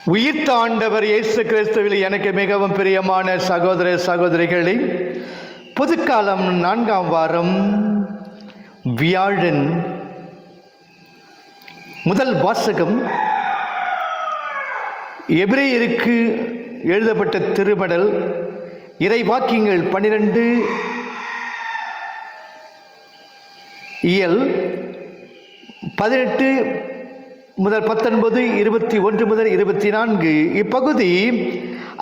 உயிர்த்த ஆண்டவர் இயேசு கிறிஸ்துவில் எனக்கு மிகவும் பிரியமான சகோதர சகோதரிகளே புதுக்காலம் நான்காம் வாரம் வியாழன் முதல் வாசகம் எபிரேயருக்கு எழுதப்பட்ட திருமடல் இறைவாக்கியங்கள் பன்னிரண்டு இயல் பதினெட்டு முதல் பத்தொன்பது இருபத்தி ஒன்று முதல் இருபத்தி நான்கு. இப்பகுதி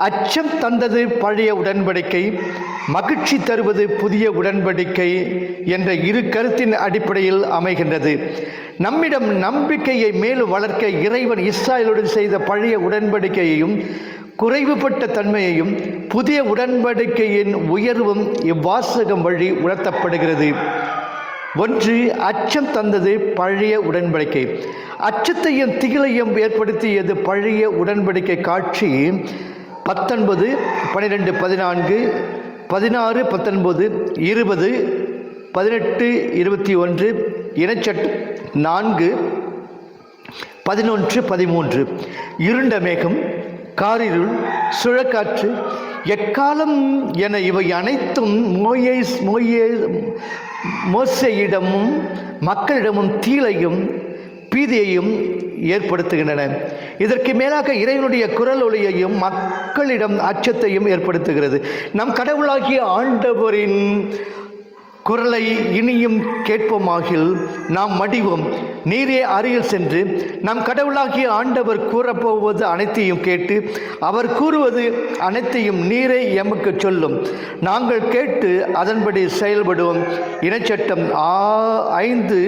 அச்சம் தந்தது பழைய உடன்படிக்கை மகிழ்ச்சி தருவது புதிய உடன்படிக்கை என்ற இரு கருத்தின் அடிப்படையில் அமைகின்றது. நம்மிடம் நம்பிக்கையை மேலும் வளர்க்க இறைவன் இஸ்ராயலுடன் செய்த பழைய உடன்படிக்கையையும் குறைவுபட்ட தன்மையையும் புதிய உடன்படிக்கையின் உயர்வும் இவ்வாசகம் வழி உணர்த்தப்படுகிறது. ஒன்று அச்சம் தந்தது பழைய உடன்படிக்கை. அச்சத்தையும் திகிலையும் ஏற்படுத்தியது பழைய உடன்படிக்கை காட்சி. பத்தொன்பது பன்னிரெண்டு பதினான்கு பதினாறு பத்தொன்பது இருபது பதினெட்டு இருபத்தி ஒன்று இனச்சட்டம் நான்கு பதினொன்று பதிமூன்று. இருண்ட மேகம் காரிருள் சுழக்காற்று எக்காலம் என இவை அனைத்தும் மோயே மோயே மோசையிடமும் மக்களிடமும் தீளையும் பீதியையும் ஏற்படுத்துகின்றன. இதற்கு மேலாக இறைவனுடைய குரல் ஒளியையும் மக்களிடம் அச்சத்தையும் ஏற்படுத்துகிறது. நம் கடவுளாகிய ஆண்டவரின் குரலை இனியும் கேட்போமாகில் நாம் மடிவோம். நீரே அருகில் சென்று நம் கடவுளாகிய ஆண்டவர் கூறப்போவது அனைத்தையும் கேட்டு அவர் கூறுவது அனைத்தையும் நீரே எமக்கு சொல்லும். நாங்கள் கேட்டு அதன்படி செயல்படுவோம். இனச்சட்டம் ஆ ஐந்து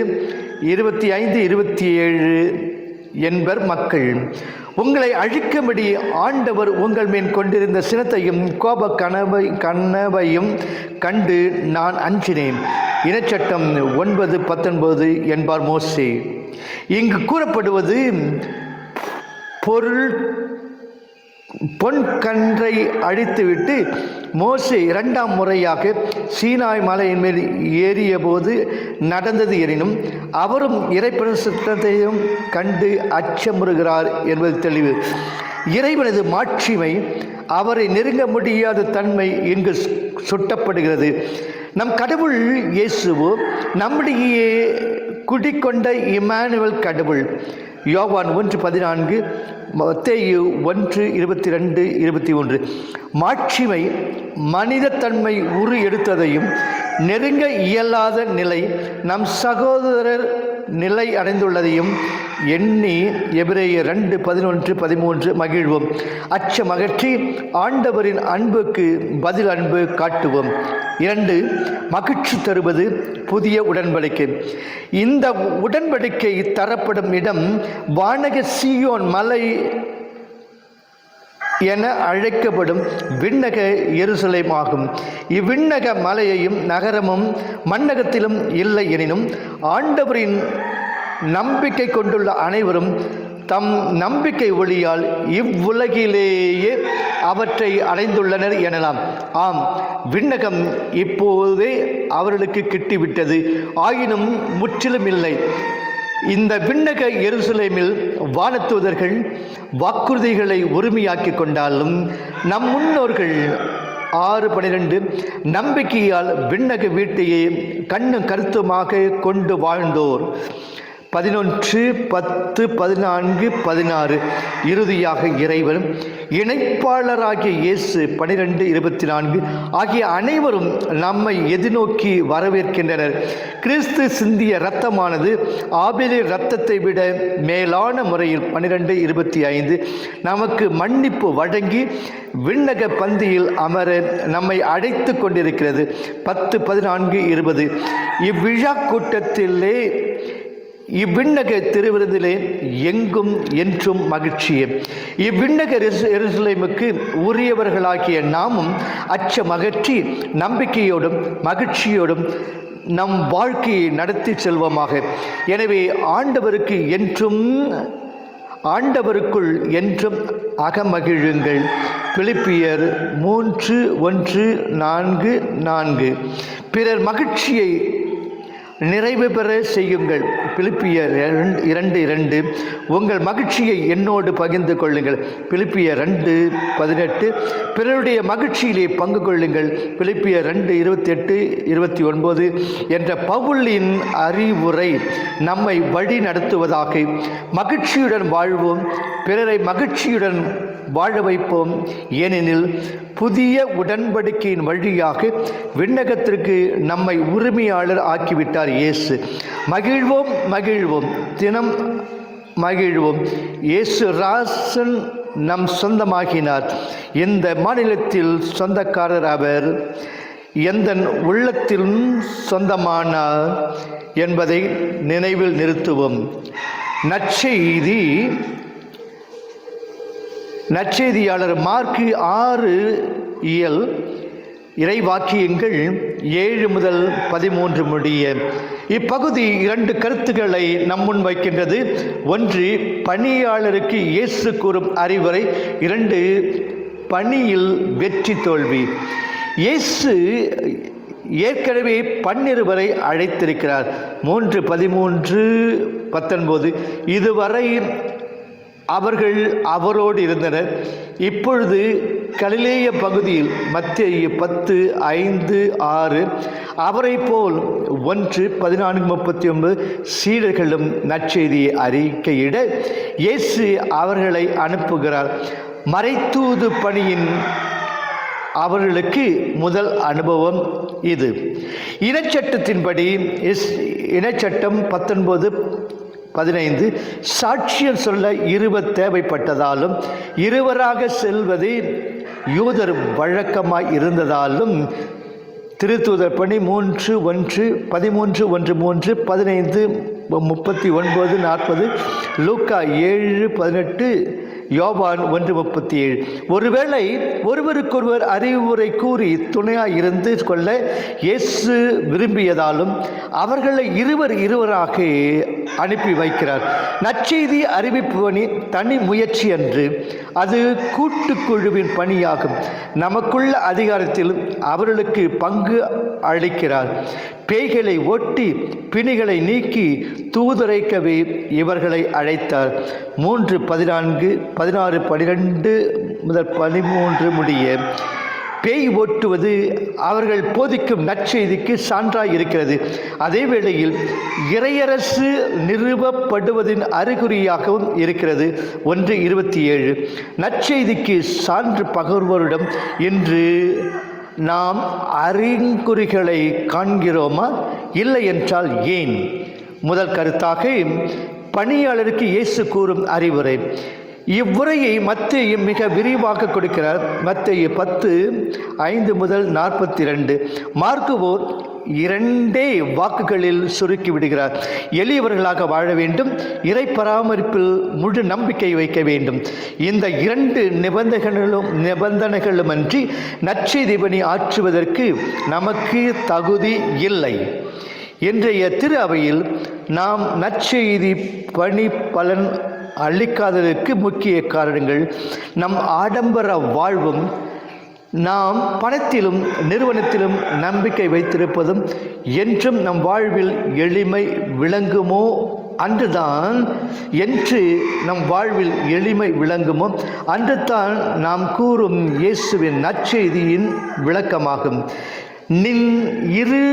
இருபத்தி ஐந்து இருபத்தி ஏழு. என்பர் மக்கள். உங்களை அழிக்கும்படி ஆண்டவர் உங்கள் மேல் கொண்டிருந்த சினத்தையும் கோப கனவை கனவையும் கண்டு நான் அஞ்சினேன். இனச்சட்டம் ஒன்பது பத்தொன்பது என்பார் மோசே. இங்கு கூறப்படுவது பொருள் பொன் கன்றை அழித்துவிட்டு மோசு இரண்டாம் முறையாக சீனாய் மலையின் மேல் ஏறிய போது நடந்தது எனினும் அவரும் இறைப்பிரசத்தையும் கண்டு அச்சமுறுகிறார் என்பது தெளிவு. இறைவனது மாட்சிமை அவரை நெருங்க முடியாத தன்மை இங்கு சுட்டப்படுகிறது. நம் கடவுள் இயேசுவோ நம்முடைய குடிக்கொண்ட இமானுவல் கடவுள். யோவான் ஒன்று பதினான்கு தேயு ஒன்று இருபத்தி ரெண்டு இருபத்தி ஒன்று மாட்சிமை மனிதத்தன்மை உரு எடுத்ததையும் நெருங்க இயலாத நிலை நம் சகோதரர் நிலை அடைந்துள்ளதையும் எண்ணி எபிரேய ரெண்டு பதினொன்று பதிமூன்று மகிழ்வோம். அச்சம் அகற்றி ஆண்டவரின் அன்புக்கு பதில் அன்பு காட்டுவோம். இரண்டு மகிழ்ச்சி தருவது புதிய உடன்படிக்கை. இந்த உடன்படிக்கை தரப்படும் இடம் வானக சியோன் மலை என அழைக்கப்படும் விண்ணக எருசலேம் ஆகும் இவ்விண்ணக மலையையும் நகரமும் மண்ணகத்திலும் இல்லை எனினும் ஆண்டவரின் நம்பிக்கை கொண்டுள்ள அனைவரும் தம் நம்பிக்கை ஒளியால் இவ்வுலகிலேயே அவற்றை அடைந்துள்ளனர் எனலாம். ஆம் விண்ணகம் இப்போதே அவர்களுக்கு கிட்டிவிட்டது. ஆயினும் முற்றிலும் இல்லை. இந்த விண்ணக எருசலேமில் வானத்துவதர்கள் வாக்குறுதிகளை உரிமையாக்கி கொண்டாலும் நம் முன்னோர்கள் ஆறு பனிரெண்டு நம்பிக்கையால் விண்ணக வீட்டையே கண்ணும் கருத்துமாக கொண்டு வாழ்ந்தோர். பதினொன்று பத்து பதினான்கு பதினாறு. இறுதியாக இறைவரும் இணைப்பாளராகிய இயேசு பனிரெண்டு இருபத்தி நான்கு ஆகிய அனைவரும் நம்மை எதிர்நோக்கி வரவேற்கின்றனர். கிறிஸ்து சிந்திய இரத்தமானது ஆபிலி இரத்தத்தை விட மேலான முறையில் பன்னிரெண்டு இருபத்தி ஐந்து. நமக்கு மன்னிப்பு வழங்கி விண்ணக பந்தியில் அமர நம்மை அழைத்து கொண்டிருக்கிறது. பத்து பதினான்கு இருபது. இவ்விழா கூட்டத்திலே இவ்விண்ணக திருவிருந்திலே எங்கும் என்றும் மகிழ்ச்சியே இவ்விண்ணக எருசலேமுக்கு உரியவர்களாகிய நாமும் அச்ச அகற்றி நம்பிக்கையோடும் மகிழ்ச்சியோடும் நம் வாழ்க்கையை நடத்தி செல்வோமாக. எனவே ஆண்டவருக்கு என்றும் ஆண்டவருக்குள் என்றும் அகமகிழுங்கள். பிலிப்பியர் மூன்று ஒன்று நான்கு நான்கு. பிறர் மகிழ்ச்சியை நிறைவு பெற செய்யுங்கள். பிலிப்பியர் இரண்டு- இரண்டு உங்கள் மகிழ்ச்சியை என்னோடு பகிர்ந்து கொள்ளுங்கள். பிலிப்பியர் ரெண்டு பதினெட்டு. பிறருடைய மகிழ்ச்சியிலே பங்கு கொள்ளுங்கள். பிலிப்பியர் ரெண்டு இருபத்தெட்டு இருபத்தி ஒன்பது என்ற பவுலின் அறிவுரை நம்மை வழி நடத்துவதாக மகிழ்ச்சியுடன் வாழ்வோம். பிறரை மகிழ்ச்சியுடன் வாழ வைப்போம். ஏனெனில் புதிய உடன்படிக்கையின் வழியாக விண்ணகத்திற்கு நம்மை உரிமையாளர் ஆக்கிவிட்டார் இயேசு. மகிழ்வோம் மகிழ்வோம். தினம் மகிழ்வோம். இயேசு ராசன் நம் சொந்தமாகினார். இந்த மாநிலத்தில் சொந்தக்காரர் அவர்? எந்த உள்ளத்திலும் சொந்தமானார் என்பதை நினைவில் நிறுத்துவோம். நற்செய்தி நற்செய்தியாளர் மார்க்கு ஆறு இயல் இறைவாக்கியங்கள் ஏழு முதல் பதிமூன்று முடிய. இப்பகுதி இரண்டு கருத்துக்களை நம்முன் வைக்கின்றது. ஒன்று பணியாளருக்கு இயேசு கூறும் அறிவுரை. இரண்டு பணியில் வெற்றி தோல்வி. இயேசு ஏற்கனவே பன்னிருவரை அழைத்திருக்கிறார். மூன்று பதிமூன்று பத்தொன்பது. இதுவரை அவர்கள் அவரோடு இருந்தனர். இப்பொழுது கலிலேய பகுதியில் மத்திய பத்து ஐந்து ஆறு அவரை போல் ஒன்று பதினான்கு முப்பத்தி ஒன்பது சீடர்களும் நற்செய்தியை அறிக்கையிட இயேசு அவர்களை அனுப்புகிறார். மறைத்தூது பணியின் அவர்களுக்கு முதல் அனுபவம் இது. இனச்சட்டத்தின்படி இஸ் இனச்சட்டம் பத்தொன்பது பதினைந்து சாட்சியம் சொல்ல இருவர் தேவைப்பட்டதாலும் இருவராக செல்வது யூதர் வழக்கமாக இருந்ததாலும் திருத்தூதர் பணி மூன்று ஒன்று பதிமூன்று ஒன்று மூன்று பதினைந்து முப்பத்தி ஒன்பது நாற்பது. லூக்கா ஏழு பதினெட்டு. யோபான் ஒன்று முப்பத்தி ஏழு ஒருவேளை ஒருவருக்கொருவர் அறிவுரை கூறி துணையாக இருந்து கொள்ள இயேசு விரும்பியதாலும் அவர்களை இருவர் இருவராக அனுப்பி வைக்கிறார். நற்செய்தி அறிவிப்பு பணி தனி முயற்சி அன்று. அது கூட்டுக்குழுவின் பணியாகும். நமக்குள்ள அதிகாரத்தில் அவர்களுக்கு பங்கு அளிக்கிறார். பேய்களை ஒட்டி பிணிகளை நீக்கி தூதரைக்கவே இவர்களை அழைத்தார். மூன்று பதினான்கு பதினாறு பனிரெண்டு முதல் பதிமூன்று முடிய பேய் ஓட்டுவது அவர்கள் போதிக்கும் நற்செய்திக்கு சான்றாய் இருக்கிறது. அதே வேளையில் இறையரசு நிறுவப்படுவதின் அறிகுறியாகவும் இருக்கிறது. ஒன்று இருபத்தி ஏழு. நற்செய்திக்கு சான்று பகர்வோரிடம் இன்று நாம் அறிகுறிகளை காண்கிறோமா? இல்லை என்றால் ஏன்? முதல் கருத்தாக பணியாளருக்கு இயேசு கூறும் அறிவுரை இவ்வுரையை மத்தியும் மிக விரிவாக கொடுக்கிறார். மத்திய பத்து ஐந்து முதல் நாற்பத்தி ரெண்டு மார்க்குவோர் இரண்டே வாக்குகளில் சுருக்கி விடுகிறார். எளியவர்களாக வாழ வேண்டும். இறை பராமரிப்பில் முழு நம்பிக்கை வைக்க வேண்டும். இந்த இரண்டு நிபந்தனைகளும் நிபந்தனைகளுமன்றி நற்செய்தி பணி ஆற்றுவதற்கு நமக்கு தகுதி இல்லை. இன்றைய திரு அவையில் நாம் நற்செய்தி பணி பலன் அளிக்காததற்கு முக்கிய காரணங்கள் நம் ஆடம்பர வாழ்வும் நாம் பணத்திலும் நிறுவனத்திலும் நம்பிக்கை வைத்திருப்பதும் என்றும் நம் வாழ்வில் எளிமை விளங்குமோ? அன்றுதான் என்று நம் வாழ்வில் எளிமை விளங்குமோ? அன்றுதான் நாம் கூறும் இயேசுவின் நற்செய்தியின் விளக்கமாகும். நின் இரு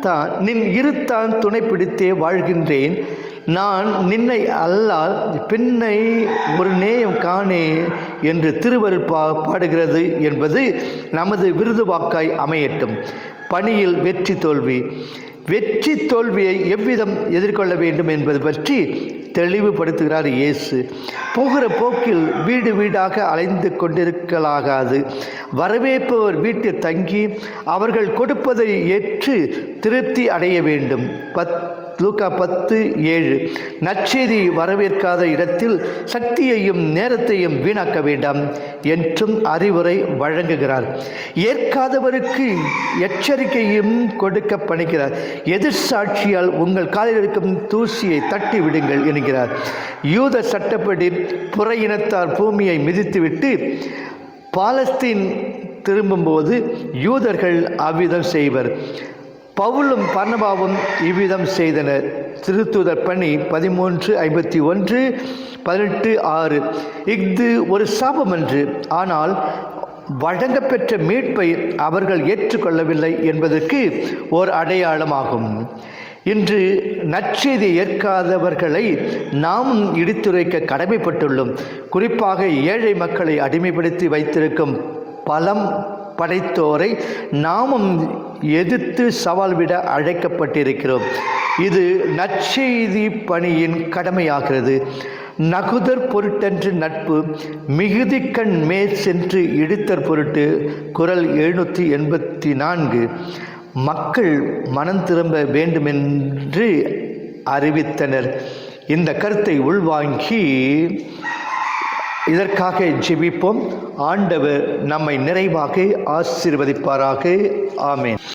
தான் நின் இருத்தான் துணை பிடித்தே வாழ்கின்றேன். நான் நின்னை அல்லால் பின்னை ஒரு நேயம் காணே என்று திருவருள் பா பாடுகிறது என்பது நமது விருது வாக்காய் அமையட்டும். பணியில் வெற்றி தோல்வி. வெற்றி தோல்வியை எவ்விதம் எதிர்கொள்ள வேண்டும் என்பது பற்றி தெளிவுபடுத்துகிறார் இயேசு. போகிற போக்கில் வீடு வீடாக அலைந்து கொண்டிருக்கலாகாது. வரவேற்பவர் வீட்டில் தங்கி அவர்கள் கொடுப்பதை ஏற்று திருப்தி அடைய வேண்டும். பத் லூக்கா பத்து ஏழு. நற்செய்தி வரவேற்காத இடத்தில் சக்தியையும் நேரத்தையும் வீணாக்க வேண்டாம் என்றும் அறிவுரை வழங்குகிறார். ஏற்காதவருக்கு எச்சரிக்கையும் கொடுக்க பணிக்கிறார். எதிர் சாட்சியால் உங்கள் காலில் இருக்கும் தூசியை தட்டி விடுங்கள் என்கிறார். யூத சட்டப்படி புற இனத்தார் பூமியை மிதித்துவிட்டு பாலஸ்தீன் திரும்பும்போது யூதர்கள் அவ்விதம் செய்வர். பவுலும் பர்ணபாவும் இவ்விதம் செய்தனர். திருத்துதர் பணி பதிமூன்று ஐம்பத்தி ஒன்று பதினெட்டு ஆறு. இஃது ஒரு சாபமன்று ஆனால் வழங்கப்பெற்ற மீட்பை அவர்கள் ஏற்றுக்கொள்ளவில்லை என்பதற்கு ஓர் அடையாளமாகும். இன்று நற்செய்தி ஏற்காதவர்களை நாம் இடித்துரைக்க கடமைப்பட்டுள்ளோம். குறிப்பாக ஏழை மக்களை அடிமைப்படுத்தி வைத்திருக்கும் பலம் படைத்தோரை நாமும் எதிர்த்து சவால் விட அழைக்கப்பட்டிருக்கிறோம். இது நற்செய்தி பணியின் கடமையாகிறது. நகுதர் பொருட்டன்று நட்பு மிகுதிக்கண் மேல் சென்று இடித்தற் பொருட்டு குரல் எழுநூற்றி எண்பத்தி நான்கு மக்கள் மனம் திரும்ப வேண்டுமென்று அறிவித்தனர். இந்த கருத்தை உள்வாங்கி இதற்காக ஜெபிப்போம். ஆண்டவர் நம்மை நிறைவாக ஆசீர்வதிப்பாராக. ஆமேன்.